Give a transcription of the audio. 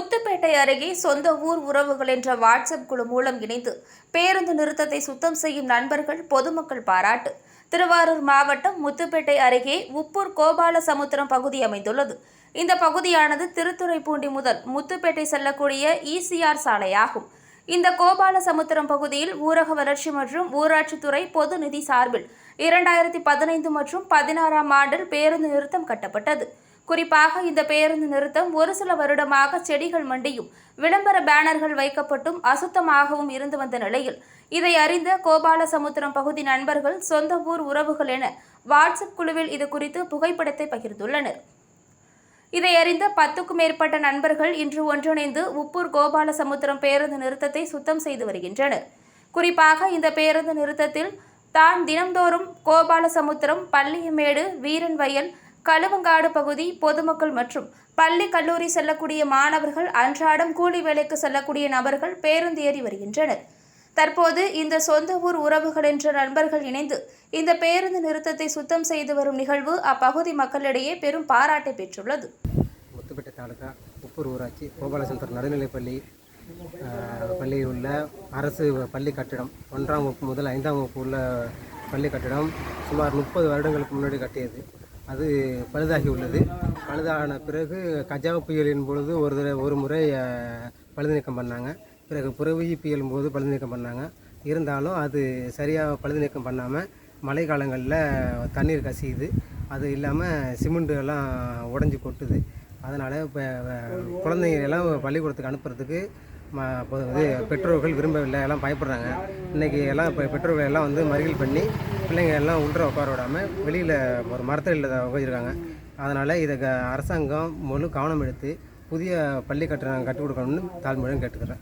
முத்துப்பேட்டை அருகே சொந்த ஊர் உறவுகள் என்ற வாட்ஸ்அப் குழு மூலம் இணைந்து பேருந்து நிறுத்தத்தை சுத்தம் செய்யும் நண்பர்கள் பொதுமக்கள் பாராட்டு. திருவாரூர் மாவட்டம் முத்துப்பேட்டை அருகே உப்பூர் கோபாலசமுத்திரம் பகுதி அமைந்துள்ளது. இந்த பகுதியானது திருத்துறைப்பூண்டி முதல் முத்துப்பேட்டை செல்லக்கூடிய இசிஆர் சாலையாகும். இந்த கோபாலசமுத்திரம் பகுதியில் ஊரக வளர்ச்சி மற்றும் ஊராட்சித்துறை பொது நிதி சார்பில் இரண்டாயிரத்தி பதினைந்து மற்றும் பதினாறாம் ஆண்டில் பேருந்து நிறுத்தம் கட்டப்பட்டது. குறிப்பாக இந்த பேருந்து நிறுத்தம் ஒரு சில வருடமாக செடிகள் மண்டியும் விளம்பர பேனர்கள் வைக்கப்பட்டும் அசுத்தமாகவும் இருந்து வந்த நிலையில் இதை அறிந்த கோபாலசமுத்திரம் பகுதி நண்பர்கள் சொந்த ஊர் உறவுகள் என வாட்ஸ்அப் குழுவில் இது குறித்து புகைப்படத்தை பகிர்ந்துள்ளனர். இதை அறிந்த பத்துக்கும் மேற்பட்ட நண்பர்கள் இன்று ஒன்றிணைந்து உப்பூர் கோபாலசமுத்திரம் பேருந்து நிறுத்தத்தை சுத்தம் செய்து வருகின்றனர். குறிப்பாக இந்த பேருந்து நிறுத்தத்தில் தான் தினம்தோறும் கோபாலசமுத்திரம் பள்ளியமேடு வீரன் வயல் கழுவங்காடு பகுதி பொதுமக்கள் மற்றும் பள்ளி கல்லூரி செல்லக்கூடிய மாணவர்கள் அன்றாடம் கூலி வேலைக்கு செல்லக்கூடிய நபர்கள் பேருந்து ஏறி வருகின்றனர். தற்போது இந்த சொந்த ஊர் உறவுகள் என்ற நண்பர்கள் இணைந்து இந்த பேருந்து நிறுத்தத்தை சுத்தம் செய்து வரும் நிகழ்வு அப்பகுதி மக்களிடையே பெரும் பாராட்டை பெற்றுள்ளது. முத்துப்பேட்டை தாலுகா உப்பூர் ஊராட்சி கோபாலசந்தர் நடுநிலைப்பள்ளி பள்ளியில் உள்ள அரசு பள்ளி கட்டிடம் ஒன்றாம் வகுப்பு முதல் ஐந்தாம் வகுப்பு உள்ள பள்ளி கட்டிடம் சுமார் முப்பது வருடங்களுக்கு முன்னாடி கட்டியது. அது பழுதாகி உள்ளது பழுதான பிறகு கஜா புயலின் பொழுது ஒரு தடவை ஒரு முறை பழுது நீக்கம் பண்ணாங்க. பிறகு புறவி புயலும் போது பழுது நீக்கம் பண்ணாங்க. இருந்தாலும் அது சரியாக பழுது நீக்கம் பண்ணாமல் மழை காலங்களில் தண்ணீர் கசியுது. அது இல்லாமல் சிமெண்ட் எல்லாம் உடஞ்சி கொட்டுது. அதனால் இப்போ குழந்தைங்க எல்லாம் பள்ளிக்கூடத்துக்கு அனுப்புறதுக்கு ம இது பெற்றோர்கள் விரும்பவில்லை. எல்லாம் பயப்படுறாங்க. இன்றைக்கி எல்லாம் இப்போ பெற்றோர்கள் எல்லாம் வந்து மறியல் பண்ணி பிள்ளைங்க எல்லாம் உள்ள உட்கார விடாமல் வெளியில் ஒரு மரத்தடியில் உட்காந்துருக்காங்க அதனால் இதை க- அரசாங்கம் முழு கவனம் எடுத்து புதிய பள்ளி கட்டணம் கட்டி கொடுக்கணும்னு தாழ்மையுடன் கேட்டுக்கிறேன்.